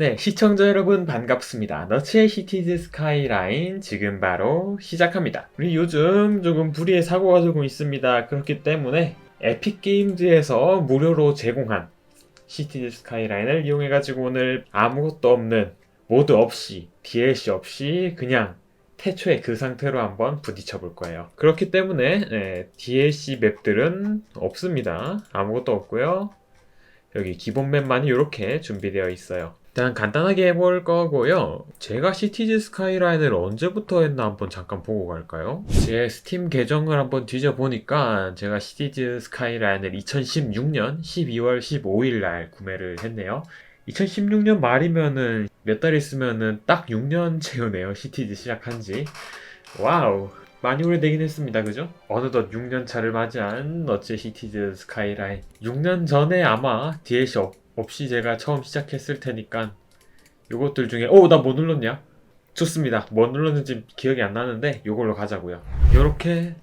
네, 시청자 여러분 반갑습니다. 너츠의 시티즈 스카이라인 지금 바로 시작합니다. 우리 요즘 조금 불의의 사고가 조금 있습니다. 그렇기 때문에 에픽 게임즈에서 무료로 제공한 시티즈 스카이라인을 이용해가지고 오늘 아무것도 없는 모드 없이 DLC 없이 그냥 태초의 그 상태로 한번 부딪혀 볼 거예요. 그렇기 때문에 네, DLC 맵들은 없습니다. 아무것도 없고요. 여기 기본 맵만이 이렇게 준비되어 있어요. 일단 간단하게 해볼 거고요. 제가 시티즈 스카이라인을 언제부터 했나 한번 잠깐 보고 갈까요? 제 스팀 계정을 한번 뒤져보니까 제가 시티즈 스카이라인을 2016년 12월 15일 날 구매를 했네요. 2016년 말이면은 몇 달 있으면은 딱 6년 채우네요. 시티즈 시작한 지. 와우. 많이 오래되긴 했습니다. 그죠? 어느덧 6년 차를 맞이한 너츠 시티즈 스카이라인. 6년 전에 아마 DLC 없, 없이 제가 처음 시작했을 테니까 요것들 중에 오 나 뭐 눌렀냐? 좋습니다. 뭐 눌렀는지 기억이 안 나는데 요걸로 가자고요. 요렇게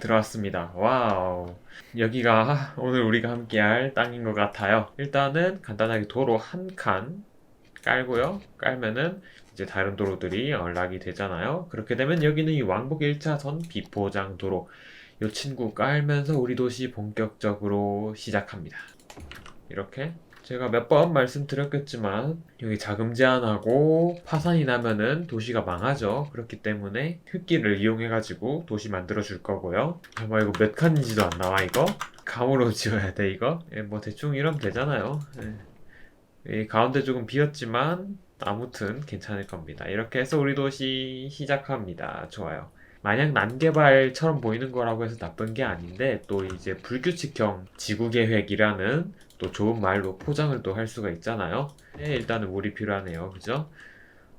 들어왔습니다. 와우. 여기가 오늘 우리가 함께 할 땅인 것 같아요. 일단은 간단하게 도로 한 칸 깔고요. 깔면은 이제 다른 도로들이 연락이 되잖아요. 그렇게 되면 여기는 이 왕복 1차선 비포장 도로. 요 친구 깔면서 우리 도시 본격적으로 시작합니다. 이렇게 제가 몇 번 말씀드렸겠지만 여기 자금 제한하고 파산이 나면은 도시가 망하죠. 그렇기 때문에 흙길을 이용해 가지고 도시 만들어 줄 거고요. 아마 이거 몇 칸인지도 안 나와 이거. 감으로 지어야 돼 이거. 예, 뭐 대충 이러면 되잖아요. 예. 이 가운데 조금 비었지만 아무튼 괜찮을 겁니다. 이렇게 해서 우리 도시 시작합니다. 좋아요. 마냥 난개발처럼 보이는 거라고 해서 나쁜 게 아닌데 또 이제 불규칙형 지구 계획이라는 또 좋은 말로 포장을 또 할 수가 있잖아요. 네, 일단은 물이 필요하네요. 그죠?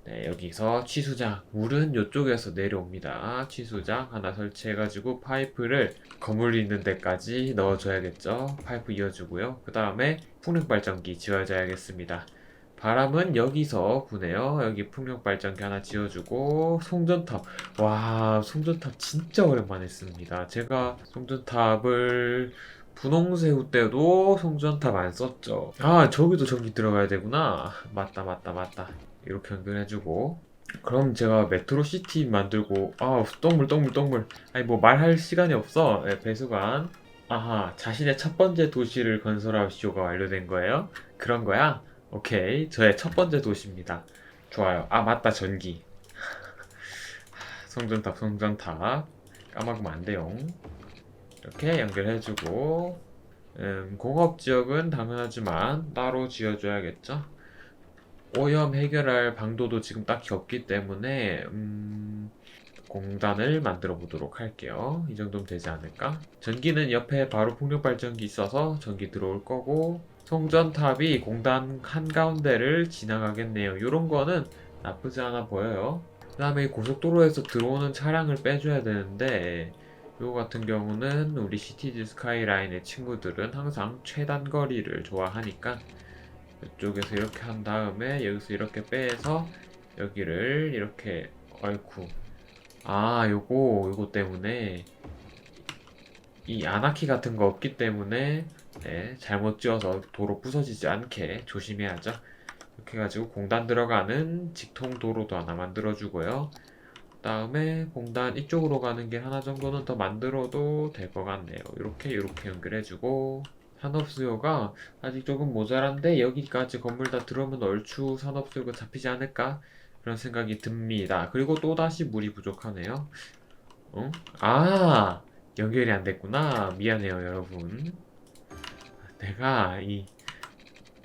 네, 여기서 취수장. 물은 이쪽에서 내려옵니다. 취수장 하나 설치해가지고 파이프를 건물 있는 데까지 넣어줘야겠죠. 파이프 이어주고요. 그 다음에 풍력발전기 지어줘야겠습니다. 바람은 여기서 부네요. 여기 풍력발전기 하나 지어주고 송전탑. 와, 송전탑 진짜 오랜만에 씁니다. 제가 송전탑을 분홍새우 때도 송전탑 안 썼죠. 아, 저기도 전기 들어가야 되구나. 맞다, 맞다, 맞다. 이렇게 연결해주고. 그럼 제가 메트로시티 만들고, 아, 똥물, 똥물, 똥물. 아니, 뭐 말할 시간이 없어. 네, 배수관. 아하, 자신의 첫 번째 도시를 건설하시오가 완료된 거예요? 그런 거야? 오케이. 저의 첫 번째 도시입니다. 좋아요. 아, 맞다, 전기. 송전탑, 송전탑. 까먹으면 안 돼요. 이렇게 연결해주고, 음, 공업지역은 당연하지만 따로 지어줘야겠죠? 오염 해결할 방도도 지금 딱히 없기 때문에, 음, 공단을 만들어 보도록 할게요. 이 정도면 되지 않을까? 전기는 옆에 바로 풍력발전기 있어서 전기 들어올 거고, 송전탑이 공단 한가운데를 지나가겠네요. 이런 거는 나쁘지 않아 보여요. 그 다음에 고속도로에서 들어오는 차량을 빼줘야 되는데, 이거 같은 경우는 우리 시티즈 스카이라인의 친구들은 항상 최단 거리를 좋아하니까 이쪽에서 이렇게 한 다음에 여기서 이렇게 빼서 여기를 이렇게 아이쿠 아 요거 요거 때문에 이 아나키 같은 거 없기 때문에 네, 잘못 지어서 도로 부서지지 않게 조심해야죠 이렇게 해가지고 공단 들어가는 직통 도로도 하나 만들어 주고요 다음에 공단 이쪽으로 가는 길 하나 정도는 더 만들어도 될 것 같네요. 이렇게 이렇게 연결해주고 산업수요가 아직 조금 모자란데 여기까지 건물 다 들어오면 얼추 산업수요가 잡히지 않을까 그런 생각이 듭니다. 그리고 또 다시 물이 부족하네요. 어? 아 연결이 안 됐구나. 미안해요 여러분. 내가 이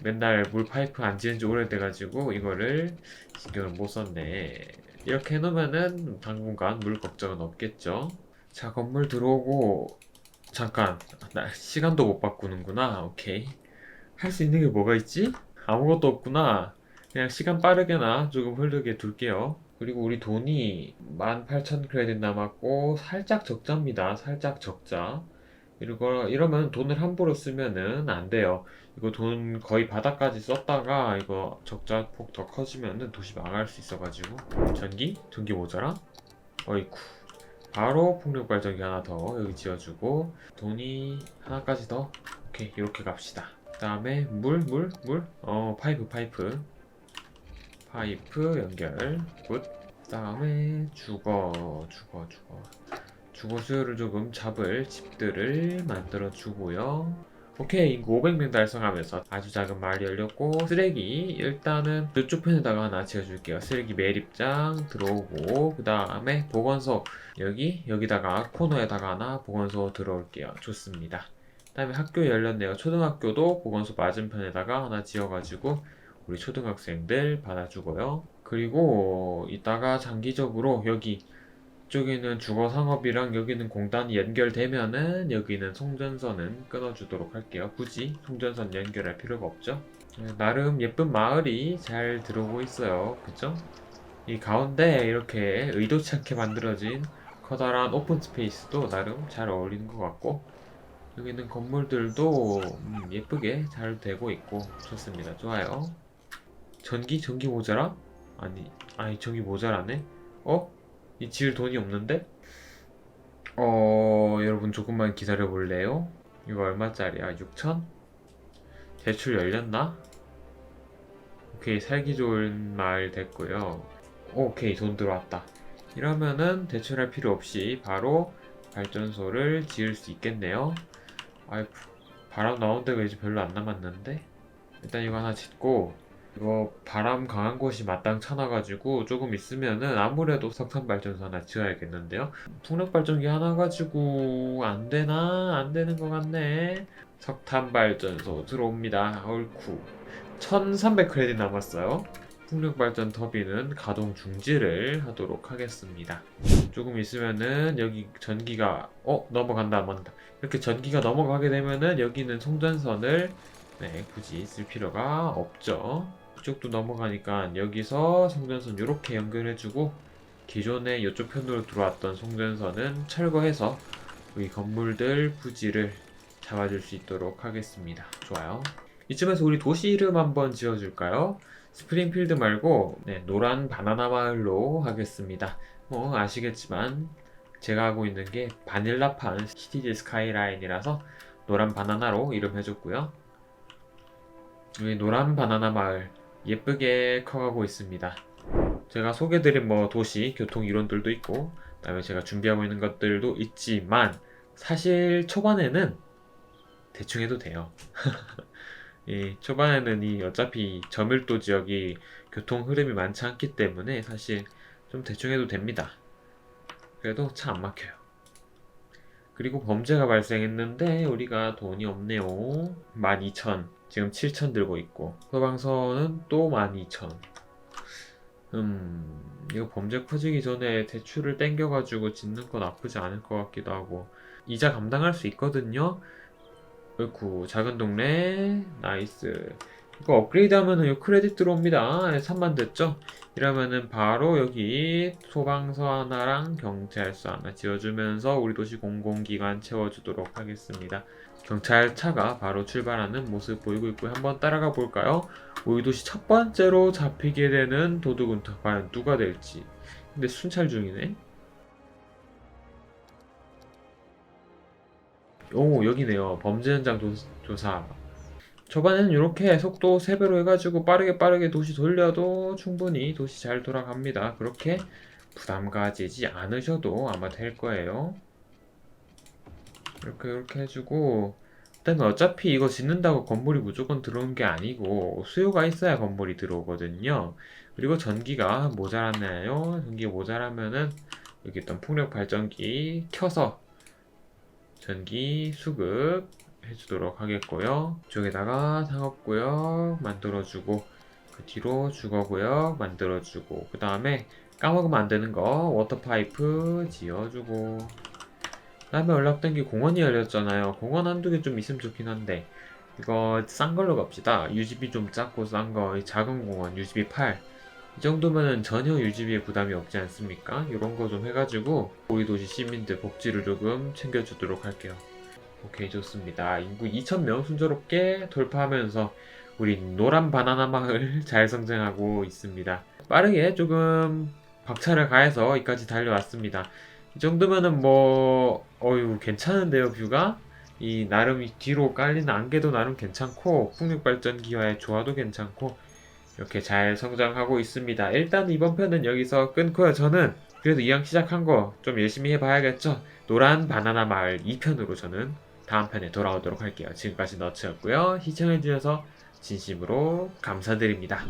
맨날 물 파이프 안 지은 지 오래돼가지고 이거를 신경을 못 썼네. 이렇게 해놓으면은 당분간 물 걱정은 없겠죠. 자, 건물 들어오고, 잠깐, 나 시간도 못 바꾸는구나. 오케이. 할 수 있는 게 뭐가 있지? 아무것도 없구나. 그냥 시간 빠르게나 조금 흐르게 둘게요. 그리고 우리 돈이 18,000 크레딧 남았고, 살짝 적자입니다. 살짝 적자. 이거, 이러면 돈을 함부로 쓰면은 안 돼요. 이거 돈 거의 바닥까지 썼다가 이거 적자 폭 더 커지면은 도시 망할 수 있어가지고 전기? 전기 모자라? 어이쿠 바로 풍력 발전기 하나 더 여기 지어주고 돈이 하나까지 더 오케이 이렇게 갑시다 그 다음에 물? 물? 물? 어 파이프 파이프 파이프 연결. 굿. 그다음에 주거 주거 주거. 주거 수요를 조금 잡을 집들을 만들어 주고요. 오케이. 인구 500명 달성하면서 아주 작은 마을이 열렸고 쓰레기. 일단은 이쪽 편에다가 하나 지어줄게요. 쓰레기 매립장 들어오고 그 다음에 보건소. 여기 여기다가 코너에다가 하나 보건소 들어올게요. 좋습니다. 그 다음에 학교 열렸네요. 초등학교도 보건소 맞은편에다가 하나 지어가지고 우리 초등학생들 받아주고요 그리고 이따가 장기적으로 여기 이쪽에는 주거 상업이랑 여기는 공단이 연결되면은 여기는 송전선은 끊어주도록 할게요. 굳이 송전선 연결할 필요가 없죠. 네, 나름 예쁜 마을이 잘 들어오고 있어요. 그죠? 이 가운데 이렇게 의도치 않게 만들어진 커다란 오픈 스페이스도 나름 잘 어울리는 것 같고 여기는 건물들도 음, 예쁘게 잘 되고 있고 좋습니다. 좋아요. 전기 전기 모자라? 아니 아니 전기 모자라네? 어? 이 지을 돈이 없는데? 어, 여러분 조금만 기다려 볼래요? 이거 얼마짜리야? 6천? 대출 열렸나? 오케이, 살기 좋은 마을 됐고요. 오케이, 돈 들어왔다. 이러면은 대출할 필요 없이 바로 발전소를 지을 수 있겠네요. 아이, 바람 나온 데가 이제 별로 안 남았는데? 일단 이거 하나 짓고, 이거 바람 강한 곳이 마땅 쳐놔가지고 조금 있으면은 아무래도 석탄 발전소 하나 지어야겠는데요. 풍력 발전기 하나 가지고 안 되나? 안 되는 것 같네. 석탄 발전소 들어옵니다. 옳쿠. 1300 크레딧 남았어요. 풍력 발전 터빈은 가동 중지를 하도록 하겠습니다. 조금 있으면은 여기 전기가 어 넘어간다 넘어간다. 이렇게 전기가 넘어가게 되면은 여기는 송전선을 네, 굳이 쓸 필요가 없죠. 이쪽도 넘어가니까 여기서 송전선 이렇게 연결해주고 기존에 이쪽 편으로 들어왔던 송전선은 철거해서 이 건물들 부지를 잡아줄 수 있도록 하겠습니다. 좋아요. 이쯤에서 우리 도시 이름 한번 지어줄까요? 스프링필드 말고 네, 노란 바나나 마을로 하겠습니다. 뭐 아시겠지만 제가 하고 있는 게 바닐라판 시티즈 스카이라인이라서 노란 바나나로 이름 해줬고요. 여기 노란 바나나 마을 예쁘게 커가고 있습니다. 제가 소개드린 뭐 도시 교통 이론들도 있고 그 다음에 제가 준비하고 있는 것들도 있지만 사실 초반에는 대충 해도 돼요. 이 초반에는 이 어차피 저밀도 지역이 교통 흐름이 많지 않기 때문에 사실 좀 대충 해도 됩니다. 그래도 차 안 막혀요. 그리고 범죄가 발생했는데 우리가 돈이 없네요. 12,000. 지금 7,000 들고 있고 소방서는 또 12,000. 음, 이거 범죄 커지기 전에 대출을 땡겨가지고 짓는 건 나쁘지 않을 것 같기도 하고 이자 감당할 수 있거든요. 그렇고 작은 동네 나이스. 이거 업그레이드 하면은 요 크레딧 들어옵니다. 3만 됐죠? 이러면은 바로 여기 소방서 하나랑 경찰서 하나 지어주면서 우리 도시 공공기관 채워주도록 하겠습니다. 경찰차가 바로 출발하는 모습 보이고 있고 한번 따라가 볼까요? 우리 도시 첫 번째로 잡히게 되는 도둑은 과연 누가 될지. 근데 순찰 중이네. 오 여기네요. 범죄 현장 도- 조사. 초반에는 이렇게 속도 3배로 해가지고 빠르게 빠르게 도시 돌려도 충분히 도시 잘 돌아갑니다. 그렇게 부담 가지지 않으셔도 아마 될 거예요. 이렇게 이렇게 해주고 그다음에 어차피 이거 짓는다고 건물이 무조건 들어오는 게 아니고 수요가 있어야 건물이 들어오거든요. 그리고 전기가 모자라나요? 전기가 모자라면은 여기 있던 풍력 발전기 켜서 전기 수급 해주도록 하겠고요. 이쪽에다가 상업구역 만들어주고 그 뒤로 주거구역 만들어주고 그 다음에 까먹으면 안 되는 거 워터파이프 지어주고 그 다음에 연락된 게 공원이 열렸잖아요. 공원 한두 개 좀 있으면 좋긴 한데 이거 싼 걸로 갑시다. 유지비 좀 작고 싼 거, 이 작은 공원 유지비 8. 이 정도면은 전혀 유지비에 부담이 없지 않습니까? 이런 거 좀 해가지고 우리 도시 시민들 복지를 조금 챙겨주도록 할게요. 오케이 좋습니다. 인구 2,000명 순조롭게 돌파하면서 우리 노란 바나나 마을 잘 성장하고 있습니다. 빠르게 조금 박차를 가해서 여기까지 달려왔습니다. 이 정도면은 뭐 어유 괜찮은데요 뷰가 이 나름 이 뒤로 깔리는 안개도 나름 괜찮고 풍력 발전 기와의 조화도 괜찮고 이렇게 잘 성장하고 있습니다. 일단 이번 편은 여기서 끊고요. 저는 그래도 이왕 시작한 거 좀 열심히 해봐야겠죠. 노란 바나나 마을 2편으로 저는 다음 편에 돌아오도록 할게요. 지금까지 너츠였고요. 시청해주셔서 진심으로 감사드립니다.